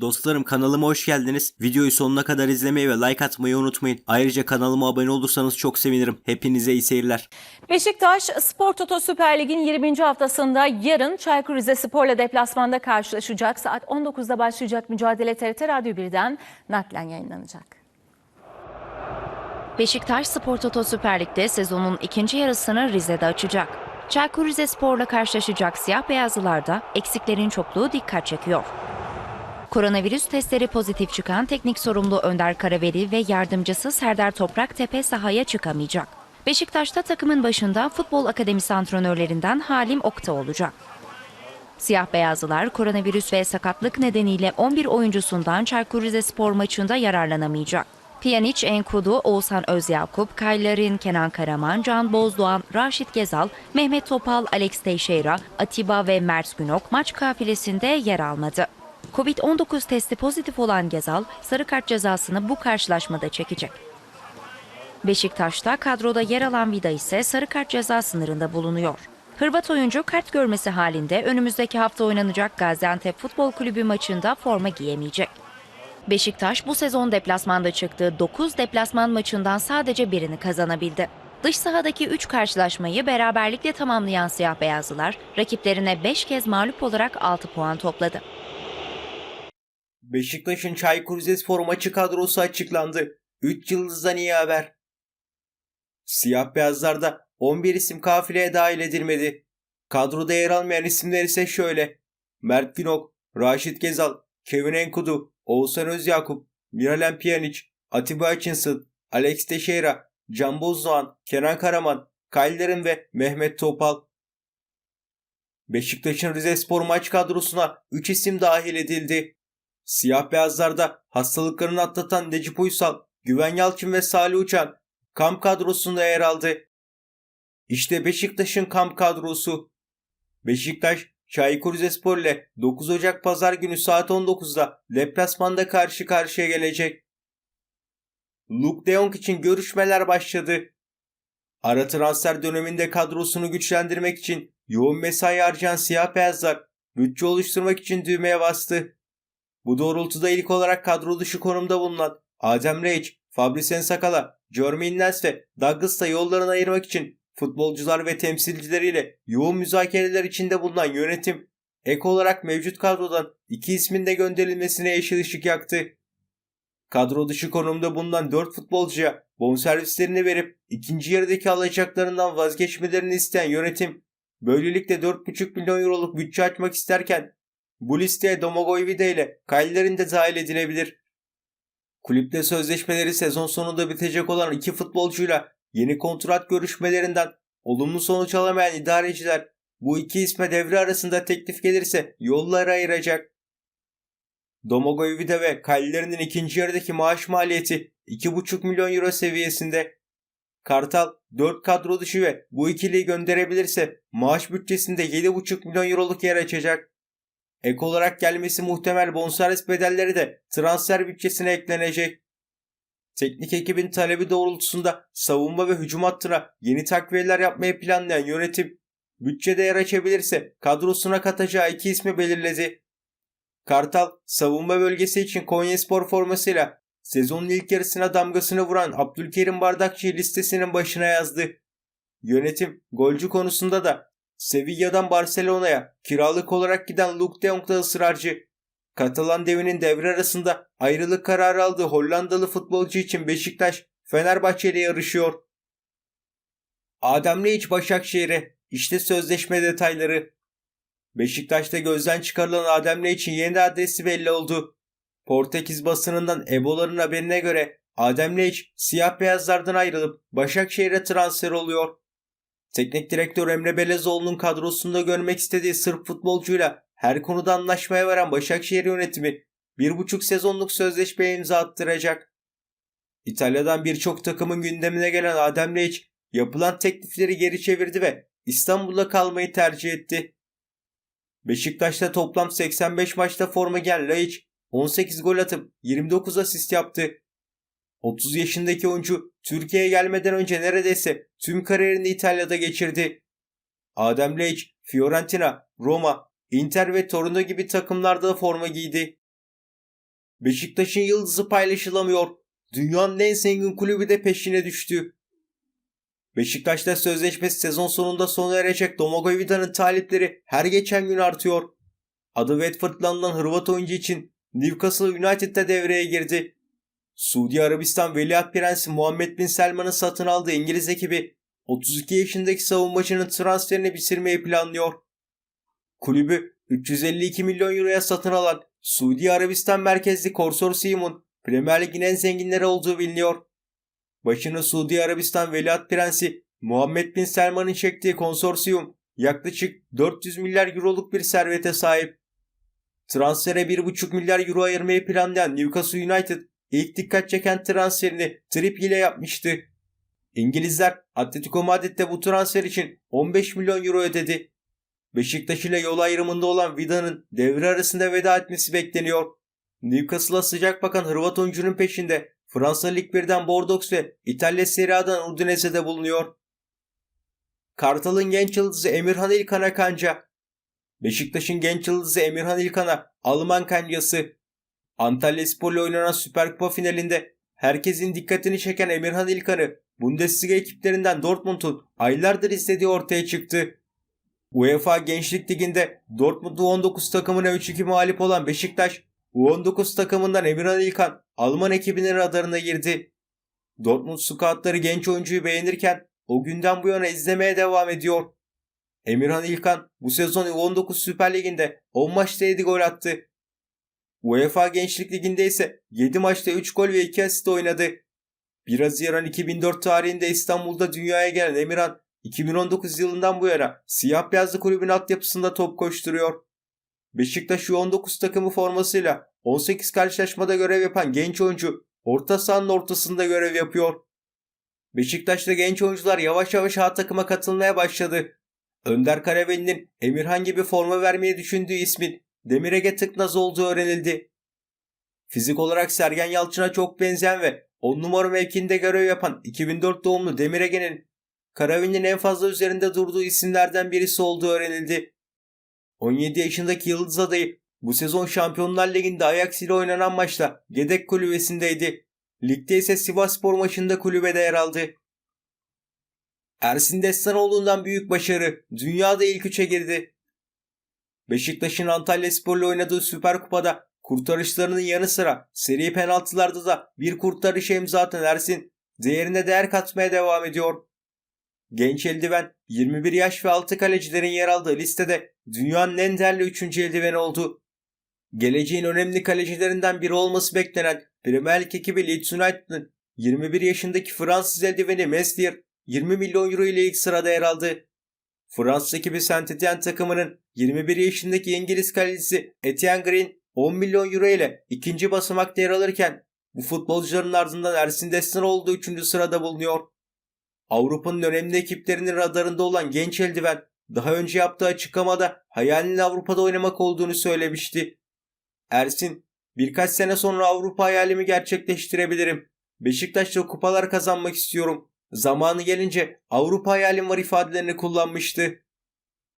Dostlarım kanalıma hoş geldiniz. Videoyu sonuna kadar izlemeyi ve like atmayı unutmayın. Ayrıca kanalıma abone olursanız çok sevinirim. Hepinize iyi seyirler. Beşiktaş Spor Toto Süper Lig'in 20. haftasında yarın Çaykur Rizespor'la deplasmanda karşılaşacak. Saat 19'da başlayacak mücadele TRT Radyo 1'den naklen yayınlanacak. Beşiktaş Spor Toto Süper Lig'de sezonun ikinci yarısını Rize'de açacak. Çaykur Rizespor'la karşılaşacak siyah beyazlılarda eksiklerin çokluğu dikkat çekiyor. Koronavirüs testleri pozitif çıkan teknik sorumlu Önder Karaveli ve yardımcısı Serdar Toprak Tepe sahaya çıkamayacak. Beşiktaş'ta takımın başında futbol akademisi antrenörlerinden Halim Okta olacak. Siyah beyazlılar koronavirüs ve sakatlık nedeniyle 11 oyuncusundan Çaykur Rizespor maçında yararlanamayacak. Pjanic, Enkudu, Oğuzhan Özyakup, Kaylarin, Kenan Karaman, Can Bozdoğan, Raşit Gezal, Mehmet Topal, Alex Teixeira, Atiba ve Mert Günok maç kafilesinde yer almadı. Covid-19 testi pozitif olan Gezal, sarı kart cezasını bu karşılaşmada çekecek. Beşiktaş'ta kadroda yer alan Vida ise sarı kart ceza sınırında bulunuyor. Hırvat oyuncu kart görmesi halinde önümüzdeki hafta oynanacak Gaziantep Futbol Kulübü maçında forma giyemeyecek. Beşiktaş bu sezon deplasmanda çıktığı 9 deplasman maçından sadece birini kazanabildi. Dış sahadaki 3 karşılaşmayı beraberlikle tamamlayan siyah beyazlılar rakiplerine 5 kez mağlup olarak 6 puan topladı. Beşiktaş'ın Çaykur Rizespor maçı kadrosu açıklandı. 3 yıldızdan iyi haber. Siyah beyazlarda 11 isim kafileye dahil edilmedi. Kadroda yer almayan isimler ise şöyle. Mert Günok, Raşit Gezal, Kevin Enkudu, Oğuzhan Özyakup, Miralem Pjanic, Atiba Hutchinson, Alex Teixeira, Can Bozdoğan, Kenan Karaman, Kaylerin ve Mehmet Topal. Beşiktaş'ın Rizespor maç kadrosuna 3 isim dahil edildi. Siyah beyazlarda hastalıklarını atlatan Necip Uysal, Güven Yalçın ve Salih Uçan kamp kadrosunda yer aldı. İşte Beşiktaş'ın kamp kadrosu. Beşiktaş, Çaykur Rizespor ile 9 Ocak Pazar günü saat 19'da deplasmanda karşı karşıya gelecek. Luke de Jong için görüşmeler başladı. Ara transfer döneminde kadrosunu güçlendirmek için yoğun mesai harcayan siyah beyazlar bütçe oluşturmak için düğmeye bastı. Bu doğrultuda ilk olarak kadro dışı konumda bulunan Adem Reich, Fabrice Ensakala, Jermaine Nels ve Douglas'la yollarını ayırmak için futbolcular ve temsilcileriyle yoğun müzakereler içinde bulunan yönetim ek olarak mevcut kadrodan iki ismin de gönderilmesine yeşil ışık yaktı. Kadro dışı konumda bulunan 4 futbolcuya bonservislerini verip ikinci yarıdaki alacaklarından vazgeçmelerini isteyen yönetim böylelikle 4,5 milyon euroluk bütçe açmak isterken bu listeye Domagoj Vida ile Kaylerin de dahil edilebilir. Kulüpte sözleşmeleri sezon sonunda bitecek olan iki futbolcuyla yeni kontrat görüşmelerinden olumlu sonuç alamayan idareciler bu iki isme devre arasında teklif gelirse yolları ayıracak. Domagoj Vida ve Kaylerinin ikinci yarıdaki maaş maliyeti 2,5 milyon euro seviyesinde. Kartal 4 kadro dışı ve bu ikiliyi gönderebilirse maaş bütçesinde 7,5 milyon euroluk yer açacak. Ek olarak gelmesi muhtemel bonservis bedelleri de transfer bütçesine eklenecek. Teknik ekibin talebi doğrultusunda savunma ve hücum hattına yeni takviyeler yapmayı planlayan yönetim, bütçede yer açabilirse kadrosuna katacağı iki ismi belirledi. Kartal, savunma bölgesi için Konyaspor formasıyla sezonun ilk yarısına damgasını vuran Abdülkerim Bardakçı'yı listesinin başına yazdı. Yönetim, golcü konusunda da Sevilla'dan Barcelona'ya kiralık olarak giden Luke de Jong da ısrarcı. Katalan devinin devre arasında ayrılık kararı aldığı Hollandalı futbolcu için Beşiktaş Fenerbahçe ile yarışıyor. Adem Leic Başakşehir'e işte sözleşme detayları. Beşiktaş'ta gözden çıkarılan Adem Leic'in yeni adresi belli oldu. Portekiz basınından Ebo'ların haberine göre Adem Leic siyah beyazlardan ayrılıp Başakşehir'e transfer oluyor. Teknik direktör Emre Belezoğlu'nun kadrosunda görmek istediği Sırp futbolcuyla her konuda anlaşmaya varan Başakşehir yönetimi bir buçuk sezonluk sözleşmeye imza attıracak. İtalya'dan birçok takımın gündemine gelen Adem Leic yapılan teklifleri geri çevirdi ve İstanbul'da kalmayı tercih etti. Beşiktaş'ta toplam 85 maçta forma giyen Leic 18 gol atıp 29 asist yaptı. 30 yaşındaki oyuncu Türkiye'ye gelmeden önce neredeyse tüm kariyerini İtalya'da geçirdi. Adem Leic, Fiorentina, Roma, Inter ve Torino gibi takımlarda da forma giydi. Beşiktaş'ın yıldızı paylaşılamıyor. Dünyanın en zengin kulübü de peşine düştü. Beşiktaş'ta sözleşmesi sezon sonunda sona erecek Domagoj Vida'nın talipleri her geçen gün artıyor. Adı Watford'dan Hırvat oyuncu için Newcastle United'da devreye girdi. Suudi Arabistan Veliaht Prensi Muhammed Bin Selman'ın satın aldığı İngiliz ekibi 32 yaşındaki savunmacının transferini bitirmeyi planlıyor. Kulübü 352 milyon euroya satın alan Suudi Arabistan merkezli konsorsiyumun Premier Lig'in en zenginleri olduğu biliniyor. Başını Suudi Arabistan Veliaht Prensi Muhammed Bin Selman'ın çektiği konsorsiyum yaklaşık 400 milyar euroluk bir servete sahip. Transfere 1,5 milyar euro ayırmayı planlayan Newcastle United ilk dikkat çeken transferini Trippier ile yapmıştı. İngilizler Atletico Madrid'de bu transfer için 15 milyon euro ödedi. Beşiktaş ile yol ayrımında olan Vida'nın devre arasında veda etmesi bekleniyor. Newcastle'a sıcak bakan Hırvat oyuncunun peşinde Fransa Lig 1'den Bordeaux ve İtalya Serie A'dan Udinese'de bulunuyor. Kartal'ın genç yıldızı Emirhan İlkan'a kanca. Beşiktaş'ın genç yıldızı Emirhan İlkan'a Alman kancası. Antalya Spor'la oynanan Süper Kupa finalinde herkesin dikkatini çeken Emirhan İlkan'ı Bundesliga ekiplerinden Dortmund'un aylardır istediği ortaya çıktı. UEFA Gençlik Ligi'nde Dortmund'un 19 takımına 3-2 mağlup olan Beşiktaş, U19 takımından Emirhan İlkan Alman ekibinin radarına girdi. Dortmund scoutları genç oyuncuyu beğenirken o günden bu yana izlemeye devam ediyor. Emirhan İlkan bu sezon U19 Süper Ligi'nde 10 maçta 7 gol attı. UEFA Gençlik Ligi'nde ise 7 maçta 3 gol ve 2 asist oynadı. 1 Haziran 2004 tarihinde İstanbul'da dünyaya gelen Emirhan 2019 yılından bu yana siyah beyazlı kulübün altyapısında top koşturuyor. Beşiktaş U19 takımı formasıyla 18 karşılaşmada görev yapan genç oyuncu orta sahanın ortasında görev yapıyor. Beşiktaş'ta genç oyuncular yavaş yavaş A takıma katılmaya başladı. Önder Karaveli'nin Emirhan gibi forma vermeyi düşündüğü ismin Demir Ege Tıknaz olduğu öğrenildi. Fizik olarak Sergen Yalçın'a çok benzeyen ve 10 numara mevkinde görev yapan 2004 doğumlu Demir Ege'nin Karavin'in en fazla üzerinde durduğu isimlerden birisi olduğu öğrenildi. 17 yaşındaki Yıldız adayı bu sezon Şampiyonlar Ligi'nde Ajax ile oynanan maçta yedek kulübesindeydi. Ligde ise Sivasspor maçında kulübede yer aldı. Ersin Destanoğlu'ndan büyük başarı. Dünyada ilk üçe girdi. Beşiktaş'ın Antalya Spor'la oynadığı Süper Kupa'da kurtarışlarının yanı sıra seri penaltılarda da bir kurtarış imza atan Ersin değerine değer katmaya devam ediyor. Genç eldiven 21 yaş ve altı kalecilerin yer aldığı listede dünyanın en değerli 3. eldiveni oldu. Geleceğin önemli kalecilerinden biri olması beklenen Premier Lig ekibi Leeds United'ın 21 yaşındaki Fransız eldiveni Mestier 20 milyon euro ile ilk sırada yer aldı. Fransız ekibi Saint Etienne takımının 21 yaşındaki İngiliz kalecisi Etienne Green 10 milyon euro ile ikinci basamakta yer alırken bu futbolcuların ardından Ersin Destanoğlu 3. sırada bulunuyor. Avrupa'nın önemli ekiplerinin radarında olan genç eldiven daha önce yaptığı açıklamada hayalinin Avrupa'da oynamak olduğunu söylemişti. Ersin, birkaç sene sonra Avrupa hayalimi gerçekleştirebilirim. Beşiktaş'ta kupalar kazanmak istiyorum. Zamanı gelince Avrupa hayalim var ifadelerini kullanmıştı.